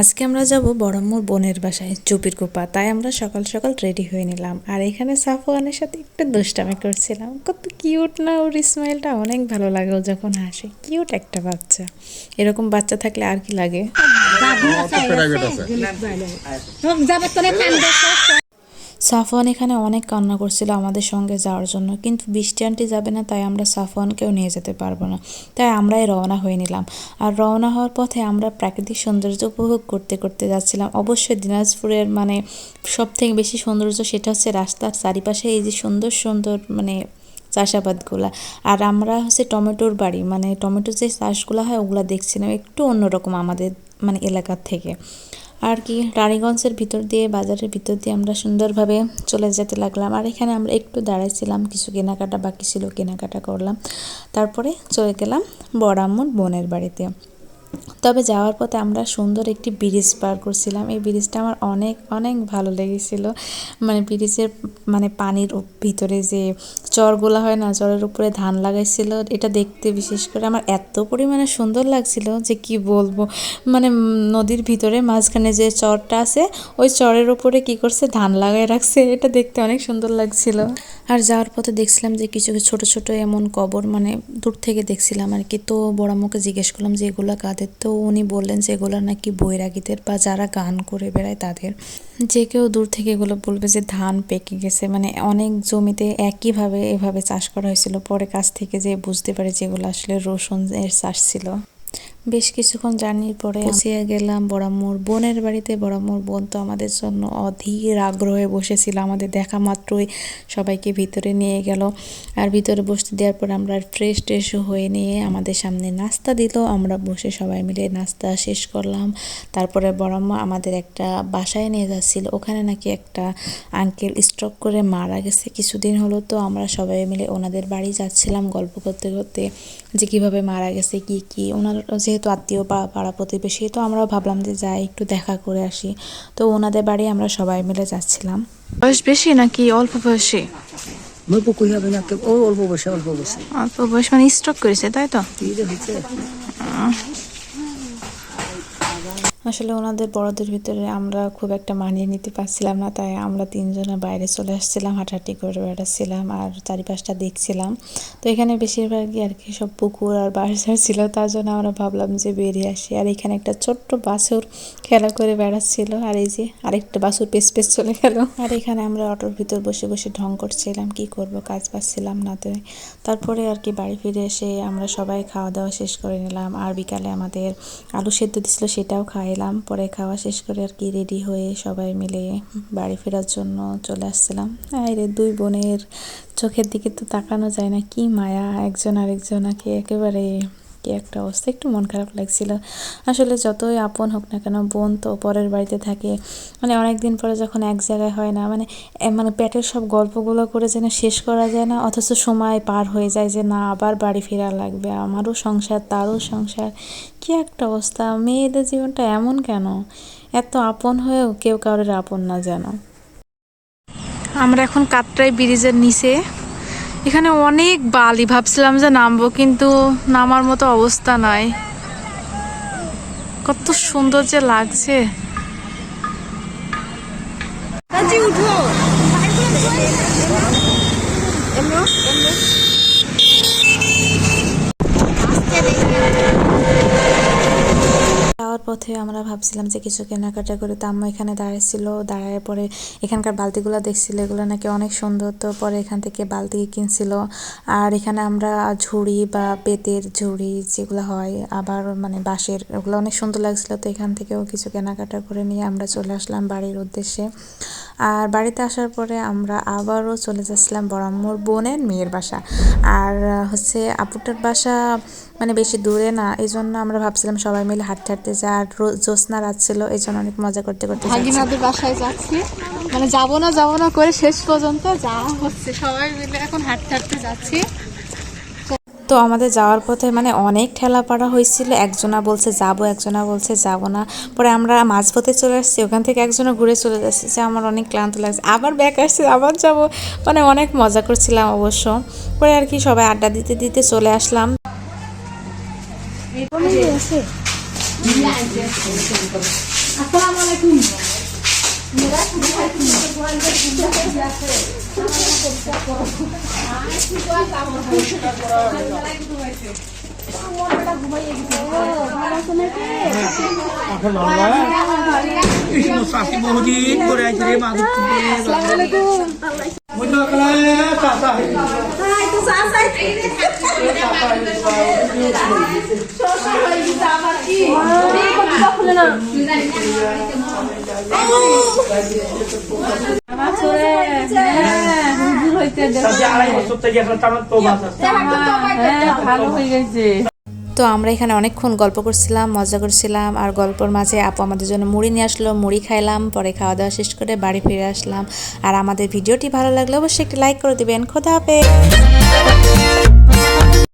আজকে আমরা যাব বড়ম্মর বোনের বাসায় চুপির কুপা তাই আমরা সকাল সকাল রেডি হয়ে নিলাম। আর এখানে সাফওয়ানের সাথে একটু দুষ্টামি করছিলাম। কত কিউট না ওর স্মাইলটা অনেক ভালো লাগে ও যখন হাসে। কিউট একটা বাচ্চা। এরকম বাচ্চা থাকলে আর কি লাগে? সাফওয়ান এখানে অনেক কান্না করছিল আমাদের সঙ্গে যাওয়ার জন্য। কিন্তু বৃষ্টি আন্টি যাবে না, তাই আমরা সাফওয়ানকেও নিয়ে যেতে পারব না। তাই আমরাই রওনা হয়ে নিলাম। আর রওনা হওয়ার পথে আমরা প্রাকৃতিক সৌন্দর্য উপভোগ করতে করতে যাচ্ছিলাম। অবশ্যই দিনাজপুরের মানে সব থেকে বেশি সৌন্দর্য সেটা হচ্ছে রাস্তার চারিপাশে এই যে সুন্দর সুন্দর মানে চাষাবাদগুলা। আর আমরা হচ্ছে টমেটোর বাড়ি মানে টমেটোর যে চাষগুলো হয় ওগুলো দেখছিলাম। একটু অন্যরকম আমাদের মানে এলাকার থেকে। আর কি, রানীগঞ্জের ভিতর দিয়ে, বাজারের ভিতর দিয়ে আমরা সুন্দরভাবে চলে যেতে লাগলাম। আর এখানে আমরা একটু দাঁড়াইছিলাম, কিছু কেনাকাটা বাকি ছিল, কেনাকাটা করলাম। তারপরে চলে গেলাম বড়াম্মুর বোনের বাড়িতে। তবে যাওয়ার পথে আমরা সুন্দর একটি ব্রিজ পার করছিলাম। এই ব্রিজটা আমার অনেক অনেক ভালো লেগেছিল। মানে ব্রিজের মানে পানির ভিতরে যে চরগুলা হয় না, চরের উপরে ধান লাগাইছিল, এটা দেখতে বিশেষ করে আমার এত পরিমাণে সুন্দর লাগছিল যে কি বলব? মানে নদীর ভিতরে মাঝখানে যে চরটা আছে, ওই চরের উপরে কি করছে? ধান লাগাই রাখছে। এটা দেখতে অনেক সুন্দর লাগছিল। আর যাওয়ার পথে দেখছিলাম যে কিছু ছোট ছোট এমন কবর মানে দূর থেকে দেখছিলাম আর কি। তো বড়াম্মুকে জিজ্ঞেস করলাম যে এগুলো কাদের তো উনি বললেন যে এগুলো নাকি বৈরাগীদের বা যারা গান করে বেড়ায় তাদের। যে কেউ দূর থেকে এগুলো বলবে যে ধান পেকে গেছে মানে অনেক জমিতে একইভাবে এভাবে চাষ করা হয়েছিল। পরে কাছ থেকে যে বুঝতে পারে যেগুলো আসলে রসুন এর চাষ ছিল। বেশ কিছুক্ষণ জার্নির পরে পৌঁছিয়ে গেলাম বড়াম্মুর বোনের বাড়িতে। বড়াম্মুর বোন তো আমাদের জন্য অধীর আগ্রহে বসেছিল, আমাদের দেখা মাত্রই সবাইকে ভিতরে নিয়ে গেল। আর ভিতরে বসতে দেওয়ার পর আমরা ফ্রেশ ট্রেশ হয়ে নিয়ে আমাদের সামনে নাস্তা দিল। আমরা বসে সবাই মিলে নাস্তা শেষ করলাম। তারপরে বড়াম্মা আমাদের একটা বাসায় নিয়ে যাচ্ছিল। ওখানে নাকি একটা আঙ্কেল স্ট্রোক করে মারা গেছে কিছুদিন হলো। তো আমরা সবাই মিলে ওনাদের বাড়ি যাচ্ছিলাম গল্প করতে করতে যে কীভাবে মারা গেছে, কি কি? ওনার যেহেতু আত্মীয় বা পাড়া প্রতিবেশী তো আমরা ভাবলাম যে যাই একটু দেখা করে আসি। তো ওনাদের বাড়ি আমরা সবাই মিলে যাচ্ছিলাম। বয়স বেশি নাকি অল্প বয়সে? মই পুকুরি হবে না ও অল্প বয়সে অল্প বয়সে। অল্প বয়স মানে স্ট্রোক করেছে তাই তো আসলে ওনাদের বড়দের ভিতরে আমরা খুব একটা মানিয়ে নিতে পারছিলাম না, তাই আমরা তিনজনে বাইরে চলে আসছিলাম, হাঁটাহাঁটি করে বেড়াচ্ছিলাম আর চারিপাশটা দেখছিলাম। তো এখানে বেশিরভাগই আর কি সব পুকুর আর বাসার ছিল, তার জন্য আমরা ভাবলাম যে বেরিয়ে আসি। আর এখানে একটা ছোট্ট বাছুর খেলা করে বেড়াচ্ছিল, আর এই যে আরেকটা বাছুর পেস পেস চলে গেল। আর এখানে আমরা অটোর ভিতর বসে বসে ঢং করছিলাম, কি করব কাজ পাচ্ছিলাম না তো তারপরে আর কি বাড়ি ফিরে এসে আমরা সবাই খাওয়া দাওয়া শেষ করে নিলাম, আর বিকালে আমাদের আলু সেদ্ধ দিছিল সেটাও খাইলাম, পরে খাওয়া শেষ করে আর কি রেডি হয়ে সবাই মিলে বাড়ি ফেরার জন্য চলে আসছিলাম। আরে দুই বোনের চোখের দিকে তো তাকানো যায় না, কি মায়া, একজন আরেকজনাকে একেবারে কি একটা অবস্থা? একটু মন খারাপ লাগছিল। আসলে যতই আপন হোক না কেন, বোন তো পরের বাড়িতে থাকে। মানে অনেক দিন পরে যখন এক জায়গায় হয় না মানে মানে পেটের সব গল্পগুলো করে যেন শেষ করা যায় না, অথচ সময় পার হয়ে যায় যে না, আবার বাড়ি ফেরা লাগবে, আমারও সংসার, তারও সংসার। কি একটা অবস্থা, মেয়েদের জীবনটা এমন কেন? এত আপন হয়েও কেউ কারোর আপন না যেন। আমরা এখন কাটরাই ব্রিজের নিচে এখানে অনেক বালি, ভাবছিলাম যে নামবো, কিন্তু নামার মতো অবস্থা নাই। কত সুন্দর যে লাগছে। যাওয়ার পথে আমরা ভাবছিলাম যে কিছু কেনাকাটা করে। তো আম্মা এখানে দাঁড়িয়েছিল দাঁড়ায় পরে এখানকার বালতিগুলো দেখছিল। এগুলো নাকি অনেক সুন্দর। তো পরে এখান থেকে বালতি কিনছিল। আর এখানে আমরা ঝুড়ি বা পেতের ঝুড়ি যেগুলো হয়, আবার মানে বাঁশের, ওগুলো অনেক সুন্দর লাগছিল। তো এখান থেকেও কিছু কেনাকাটা করে নিয়ে আমরা চলে আসলাম বাড়ির উদ্দেশ্যে। আর বাড়িতে আসার পরে আমরা আবারও চলে যাচ্ছিলাম বড়াম্মুর বোনের মেয়ের বাসা। আর হচ্ছে আপুটার বাসা মানে বেশি দূরে না এই জন্য আমরা ভাবছিলাম সবাই মিলে হাঁটতে হাঁটতে যা আর জ্যোৎস্না রাত ছিল এই জন্য অনেক মজা করতে করতে বাসায় যাচ্ছি। মানে যাব না যাব না করে শেষ পর্যন্ত যা হচ্ছে, সবাই মিলে এখন হাঁটতে হাঁটতে যাচ্ছি। তো আমাদের যাওয়ার পথে মানে অনেক ঠেলা পাড়া হয়েছিল। একজনা বলছে, যাব। একজনা বলছে, যাব না। পরে আমরা মাঝপথে চলে আসছি। ওখান থেকে একজনা ঘুরে চলে যাচ্ছে। যে আমার অনেক ক্লান্ত লাগছে। আবার ব্যাক আসছে, আবার যাব। মানে অনেক মজা করছিলাম অবশ্য। পরে আর কি সবাই আড্ডা দিতে দিতে চলে আসলাম। শাশি বহুদিন এখন আমার তো আমরা এখানে অনেকক্ষণ গল্প করছিলাম, মজা করছিলাম, আর গল্পর মাঝে আপু আমাদের জন্য মুড়ি নিয়ে আসলো, মুড়ি খাইলাম, পরে খাওয়া দাওয়া শেষ করে বাড়ি ফিরে আসলাম। আর আমাদের ভিডিওটি ভালো লাগলে অবশ্যই একটি লাইক করে দিবেন। খোদা হাফেজ।